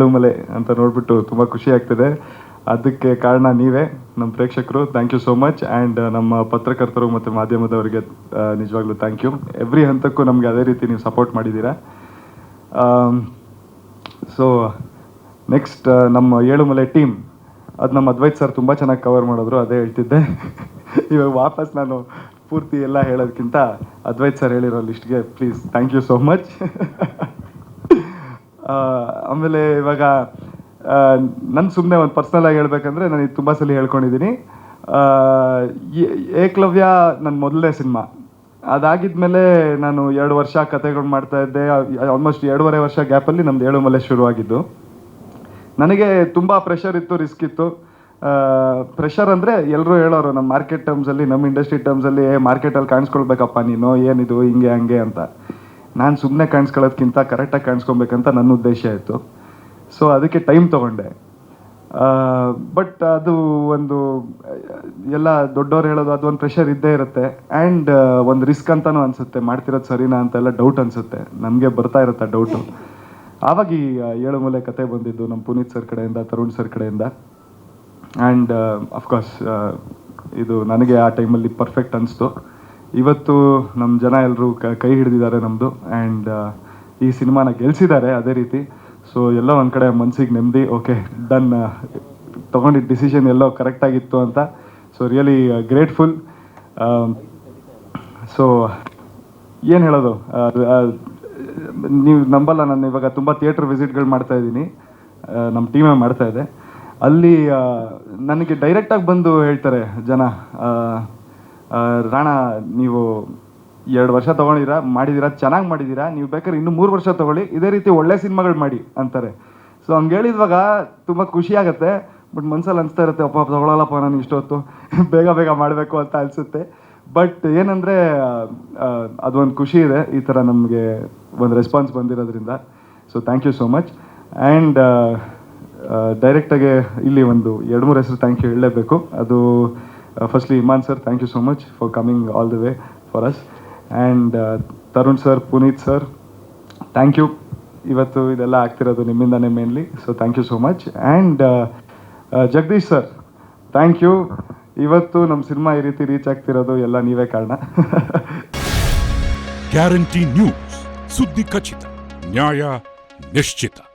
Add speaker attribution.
Speaker 1: ಏಳುಮಲೆ ಅಂತ ನೋಡ್ಬಿಟ್ಟು ತುಂಬ ಖುಷಿ ಆಗ್ತಿದೆ. ಅದಕ್ಕೆ ಕಾರಣ ನೀವೇ ನಮ್ಮ ಪ್ರೇಕ್ಷಕರು. Thank you so much and ನಮ್ಮ ಪತ್ರಕರ್ತರು ಮತ್ತು ಮಾಧ್ಯಮದವರಿಗೆ ಆ, ನಿಜವಾಗ್ಲೂ ಥ್ಯಾಂಕ್ ಯು ಎವ್ರಿ ಹಂತಕ್ಕೂ ನಮಗೆ ಅದೇ ರೀತಿ ನೀವು ಸಪೋರ್ಟ್ ಮಾಡಿದ್ದೀರಾ. ಸೊ ನೆಕ್ಸ್ಟ್ ನಮ್ಮ ಏಳುಮಲೆ ಟೀಮ್ ಅದು ನಮ್ಮ ಅದ್ವೈತ್ ಸರ್ ತುಂಬ ಚೆನ್ನಾಗಿ ಕವರ್ ಮಾಡಿದ್ರು ಅದೇ ಹೇಳ್ತಿದ್ದೆ. ಇವಾಗ ವಾಪಸ್ ನಾನು ಪೂರ್ತಿ ಎಲ್ಲ ಹೇಳೋದಕ್ಕಿಂತ ಅದ್ವೈತ್ ಸರ್ ಹೇಳಿರೋ ಲಿಸ್ಟ್ಗೆ please thank you so much ಆಮೇಲೆ ಇವಾಗ ನನ್ನ ಸುಮ್ಮನೆ ಒಂದು ಪರ್ಸ್ನಲ್ ಆಗಿ ಹೇಳ್ಬೇಕಂದ್ರೆ ನಾನು ಇದು ತುಂಬ ಸಲ ಹೇಳ್ಕೊಂಡಿದ್ದೀನಿ ಏಕಲವ್ಯ ನನ್ನ ಮೊದಲನೇ ಸಿನಿಮಾ. ಅದಾಗಿದ್ಮೇಲೆ ನಾನು ಎರಡು ವರ್ಷ ಕತೆಗಳು ಮಾಡ್ತಾ ಇದ್ದೆ ಆಲ್ಮೋಸ್ಟ್ ಎರಡೂವರೆ ವರ್ಷ ಗ್ಯಾಪಲ್ಲಿ ನಮ್ದು ಏಳು ಮಲೆ ಶುರುವಾಗಿದ್ದು. ನನಗೆ ತುಂಬ ಪ್ರೆಷರ್ ಇತ್ತು ರಿಸ್ಕ್ ಇತ್ತು. ಪ್ರೆಷರ್ ಅಂದರೆ ಎಲ್ಲರೂ ಹೇಳೋರು ನಮ್ಮ ಮಾರ್ಕೆಟ್ ಟರ್ಮ್ಸಲ್ಲಿ ನಮ್ಮ ಇಂಡಸ್ಟ್ರಿ ಟರ್ಮ್ಸಲ್ಲಿ ಮಾರ್ಕೆಟಲ್ಲಿ ಕಾಣಿಸ್ಕೊಳ್ಬೇಕಪ್ಪ ನೀನು, ಏನಿದು, ಹಿಂಗೆ, ಹಂಗೆ ಅಂತ. ನಾನು ಸುಮ್ಮನೆ ಕಾಣಿಸ್ಕೊಳ್ಳೋದ್ಕಿಂತ ಕರೆಕ್ಟಾಗಿ ಕಾಣಿಸ್ಕೊಬೇಕಂತ ನನ್ನ ಉದ್ದೇಶ ಇತ್ತು. ಸೊ ಅದಕ್ಕೆ ಟೈಮ್ ತೊಗೊಂಡೆ. ಬಟ್ ಅದು ಒಂದು, ಎಲ್ಲ ದೊಡ್ಡವ್ರು ಹೇಳೋದು ಅದು ಒಂದು ಪ್ರೆಷರ್ ಇದ್ದೇ ಇರುತ್ತೆ. ಆ್ಯಂಡ್ ಒಂದು ರಿಸ್ಕ್ ಅಂತಲೂ ಅನಿಸುತ್ತೆ. ಮಾಡ್ತಿರೋದು ಸರಿನಾ ಅಂತೆಲ್ಲ ಡೌಟ್ ಅನಿಸುತ್ತೆ. ನಮಗೆ ಬರ್ತಾ ಇರುತ್ತೆ ಡೌಟು ಆವಾಗ ಈ ಏಳು ಮೂಲೆ ಕತೆ ಬಂದಿದ್ದು ನಮ್ಮ ಪುನೀತ್ ಸರ್ ಕಡೆಯಿಂದ, ತರುಣ್ ಸರ್ ಕಡೆಯಿಂದ. ಆ್ಯಂಡ್ ಅಫ್ಕೋರ್ಸ್ ಇದು ನನಗೆ ಆ ಟೈಮಲ್ಲಿ ಪರ್ಫೆಕ್ಟ್ ಅನಿಸ್ತು. ಇವತ್ತು ನಮ್ಮ ಜನ ಎಲ್ಲರೂ ಕೈ ಹಿಡಿದಿದ್ದಾರೆ ನಮ್ಮದು ಆ್ಯಂಡ್ ಈ ಸಿನಿಮಾನ ಗೆಲ್ಸಿದ್ದಾರೆ ಅದೇ ರೀತಿ. ಸೊ ಎಲ್ಲ ಒಂದು ಕಡೆ ಮನಸ್ಸಿಗೆ ನೆಮ್ಮದಿ ಓಕೆ ಡನ್ ತೊಗೊಂಡಿದ್ದ ಡಿಸಿಷನ್ ಎಲ್ಲೋ ಕರೆಕ್ಟಾಗಿತ್ತು ಅಂತ. ಸೊ ರಿಯಲಿ ಗ್ರೇಟ್ಫುಲ್ ಸೊ ಏನು ಹೇಳೋದು? ನೀವು ನಂಬಲ್ಲ, ನಾನು ಇವಾಗ ತುಂಬ ಥಿಯೇಟ್ರ್ ವಿಸಿಟ್ಗಳು ಮಾಡ್ತಾ ಇದ್ದೀನಿ. ನಮ್ಮ ಟೀಮೇ ಮಾಡ್ತಾ ಇದೆ. ಅಲ್ಲಿ ನನಗೆ ಡೈರೆಕ್ಟಾಗಿ ಬಂದು ಹೇಳ್ತಾರೆ ಜನ. ರಾಣ, ನೀವು ಎರಡು ವರ್ಷ ತೊಗೊಂಡಿದ್ದೀರಾ ಮಾಡಿದಿರಾ? ಚೆನ್ನಾಗಿ ಮಾಡಿದ್ದೀರಾ ನೀವು ಬೇಕಾದ್ರೆ ಇನ್ನೂ ಮೂರು ವರ್ಷ ತೊಗೊಳ್ಳಿ. ಇದೇ ರೀತಿ ಒಳ್ಳೆ ಸಿನಿಮಾಗಳು ಮಾಡಿ ಅಂತಾರೆ. ಸೊ ಹಂಗೆ ಹೇಳಿದ್ವಾಗ ತುಂಬ ಖುಷಿ ಆಗುತ್ತೆ. ಬಟ್ ಮನ್ಸಲ್ಲಿ ಅನಿಸ್ತಾ ಇರುತ್ತೆ, ಅಪ್ಪ ತಗೊಳ್ಳಲ್ಲಪ್ಪ ನಾನು ಇಷ್ಟೊತ್ತು. ಬೇಗ ಬೇಗ ಮಾಡಬೇಕು ಅಂತ ಅನಿಸುತ್ತೆ. ಬಟ್ ಏನಂದರೆ ಅದೊಂದು ಖುಷಿ ಇದೆ. ಈ ಥರ ನಮಗೆ ಒಂದು ರೆಸ್ಪಾನ್ಸ್ ಬಂದಿರೋದ್ರಿಂದ. So thank you so much and ಡೈರೆಕ್ಟಾಗೆ ಇಲ್ಲಿ ಒಂದು ಎರಡು ಮೂರು ಹೆಸರು ಥ್ಯಾಂಕ್ ಯು ಹೇಳಲೇಬೇಕು. ಅದು firstly Iman sir thank you so much for coming all the way for us and Tarun sir Puneeth sir thank you ಇವತ್ತು ಇದೆಲ್ಲ ಆಗ್ತಿರೋದು ನಿಮ್ಮಿಂದನೇ mainly so thank you so much and Jagadish sir thank you ಇವತ್ತು ನಮ್ಮ cinema ಈ ರೀತಿ reach ಆಗ್ತಿರೋದು ಎಲ್ಲ ನೀವೇ ಕಾರಣ.
Speaker 2: ಗ್ಯಾರಂಟಿ ನ್ಯೂಸ್ ಸುದ್ದಿ ಖಚಿತ, ನ್ಯಾಯ ನಿಶ್ಚಿತ.